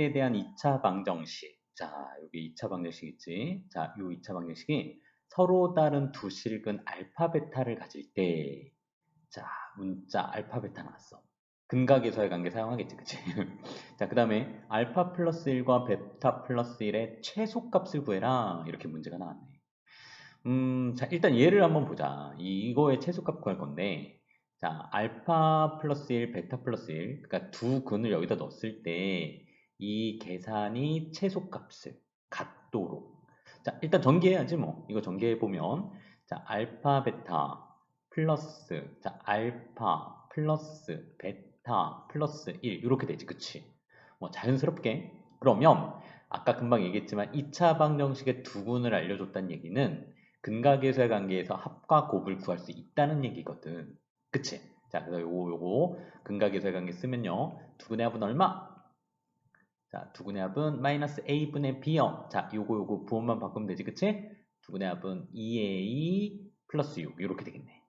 에 대한 2차 방정식. 자, 여기 2차 방정식 있지? 자, 요 2차 방정식이 서로 다른 두 실근 알파, 베타를 가질 때, 자, 문자 알파, 베타 나왔어. 근각에서의 관계 사용하겠지, 그치? 자, 그 다음에 알파 플러스 1과 베타 플러스 1의 최소값을 구해라. 이렇게 문제가 나왔네. 음, 자, 일단 얘를 한번 보자. 이거의 최소값 구할 건데, 자, 알파 플러스 1, 베타 플러스 1, 그러니까 두 근을 여기다 넣었을 때, 이 계산이 최소값을 같도록. 자, 일단 전개해야지 뭐. 이거 전개해 보면, 자, 알파, 베타 플러스, 자, 알파 플러스 베타 플러스 1, 이렇게 되지, 그치? 뭐, 자연스럽게. 그러면, 아까 금방 얘기했지만, 2차 방정식의 두 군을 알려줬다는 얘기는, 근각계수의 관계에서 합과 곱을 구할 수 있다는 얘기거든. 그치? 자, 그래서 요거, 요거, 근각계수의 관계 쓰면요. 두근의 합은 얼마? 자, 두근의 합은 마이너스 a분의 b요. 자, 요거, 요거 부호만 바꾸면 되지, 그치? 두근의 합은 2a 플러스 6. 이렇게 되겠네.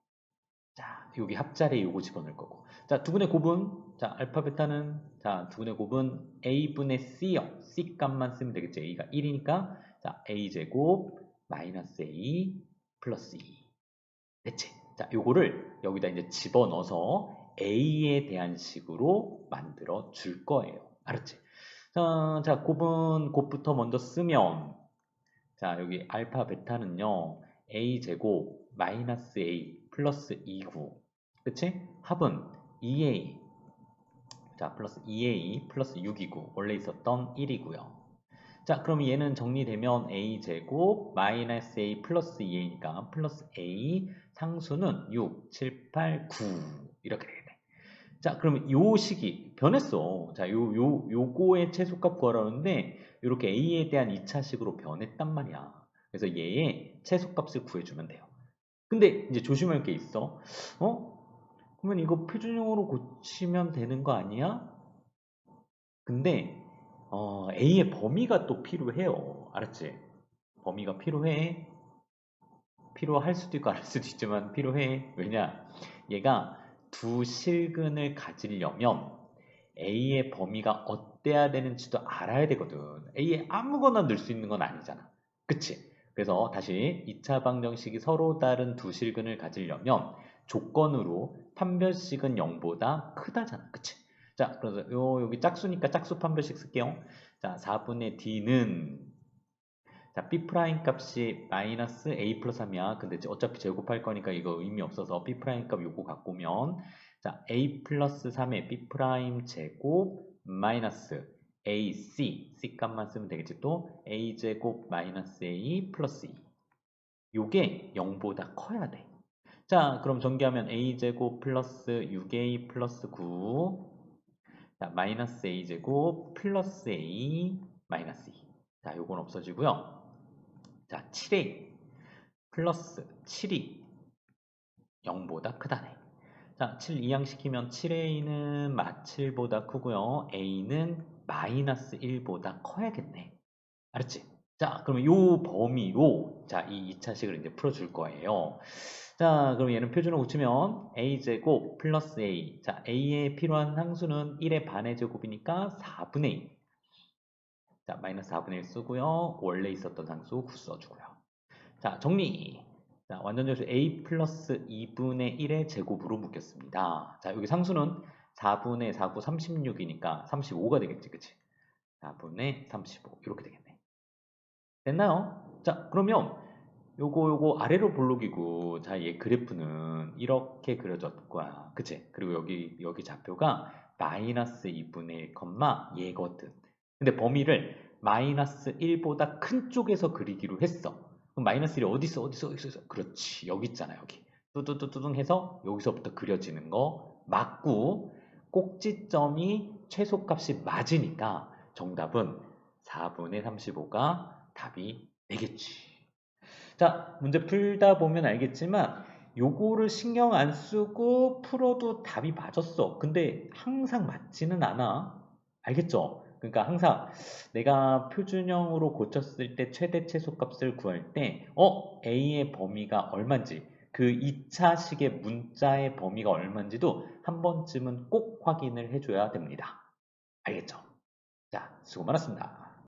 자, 여기 합자리에 요거 집어넣을 거고. 자, 두근의 곱은, 자, 알파, 베타는, 자, 두근의 곱은 a분의 c요. c 값만 쓰면 되겠지. a가 1이니까, 자, a제곱 마이너스 a 플러스 2. 됐지? 자, 요거를 여기다 이제 집어넣어서 a에 대한 식으로 만들어 줄 거예요. 알았지? 자, 자, 곱은 곱부터 먼저 쓰면 자, 여기 알파 베타는요. a 제곱 마이너스 a 플러스 2구. 그치? 합은 2a 자, 플러스 2a 플러스 6이고 원래 있었던 1이고요. 자, 그럼 얘는 정리되면 a 제곱 마이너스 a 플러스 2a니까 플러스 a 상수는 6, 7, 8, 9 이렇게 되겠네. 자, 그러면 요 식이 변했어. 자, 요, 요, 요거의 최소값 구하라는데 이렇게 a에 대한 2차식으로 변했단 말이야. 그래서 얘의 최소값을 구해주면 돼요. 근데 이제 조심할 게 있어. 어? 그러면 이거 표준형으로 고치면 되는 거 아니야? 근데 어, A의 범위가 또 필요해요. 알았지? 범위가 필요해. 필요할 수도 있고 안 할 수도 있지만 필요해. 왜냐? 얘가 두 실근을 가지려면 A의 범위가 어때야 되는지도 알아야 되거든. A에 아무거나 넣을 수 있는 건 아니잖아. 그치? 그래서 다시 2차 방정식이 서로 다른 두 실근을 가지려면 조건으로 판별식은 0보다 크다잖아. 그치? 자, 그래서 요 여기 짝수니까 짝수 판별식 쓸게요. 자, 4분의 d는 자, b 프라임 값이 마이너스 a 플러스 3이야. 근데 어차피 제곱할 거니까 이거 의미 없어서 b 프라임 값 요거 갖고 오면 자, a 플러스 3의 b 프라임 제곱 마이너스 ac c 값만 쓰면 되겠지. 또 a 제곱 마이너스 a 플러스 2 요게 0보다 커야 돼. 자, 그럼 전개하면 a제곱 플러스 6a 플러스 9 자, 마이너스 a제곱 플러스 a 마이너스 2. 자, 요건 없어지고요. 자, 7a 플러스 7이 0보다 크다네. 자, 7 이항시키면 7a는 마 7보다 크고요. a는 마이너스 1보다 커야겠네. 알았지? 자, 그러면 요 범위로 자, 이 2차식을 이제 풀어줄 거예요. 자, 그럼 얘는 표준을 고치면 a제곱 플러스 a. 자, a에 필요한 상수는 1의 반의 제곱이니까 4분의 2. 자, 마이너스 4분의 1 쓰고요. 원래 있었던 상수 9 써주고요. 자, 정리. 자, 완전절수 a 플러스 2분의 1의 제곱으로 묶였습니다. 자, 여기 상수는 4분의 4, 9, 36이니까 35가 되겠지, 그치? 4분의 35. 이렇게 되겠네. 됐나요? 자, 그러면 요거 요거 아래로 볼록이고 자 얘 그래프는 이렇게 그려졌을 거야 그치 그리고 여기 여기 좌표가 마이너스 2분의 1 컴마 얘거든 근데 범위를 마이너스 1보다 큰 쪽에서 그리기로 했어. 그럼 마이너스 1이 어디 있어? 어디 있어? 어디 있어? 그렇지. 여기 있잖아 여기. 뚜뚜뚜뚜둥 해서 여기서부터 그려지는 거 맞고 꼭지점이 최소값이 맞으니까 정답은 4분의 35가 답이 되겠지. 자, 문제 풀다 보면 알겠지만 요거를 신경 안 쓰고 풀어도 답이 맞았어. 근데 항상 맞지는 않아. 알겠죠? 그러니까 항상 내가 표준형으로 고쳤을 때 최대 최소값을 구할 때 어? A의 범위가 얼만지 그 2차식의 문자의 범위가 얼만지도 한 번쯤은 꼭 확인을 해줘야 됩니다. 알겠죠? 자, 수고 많았습니다.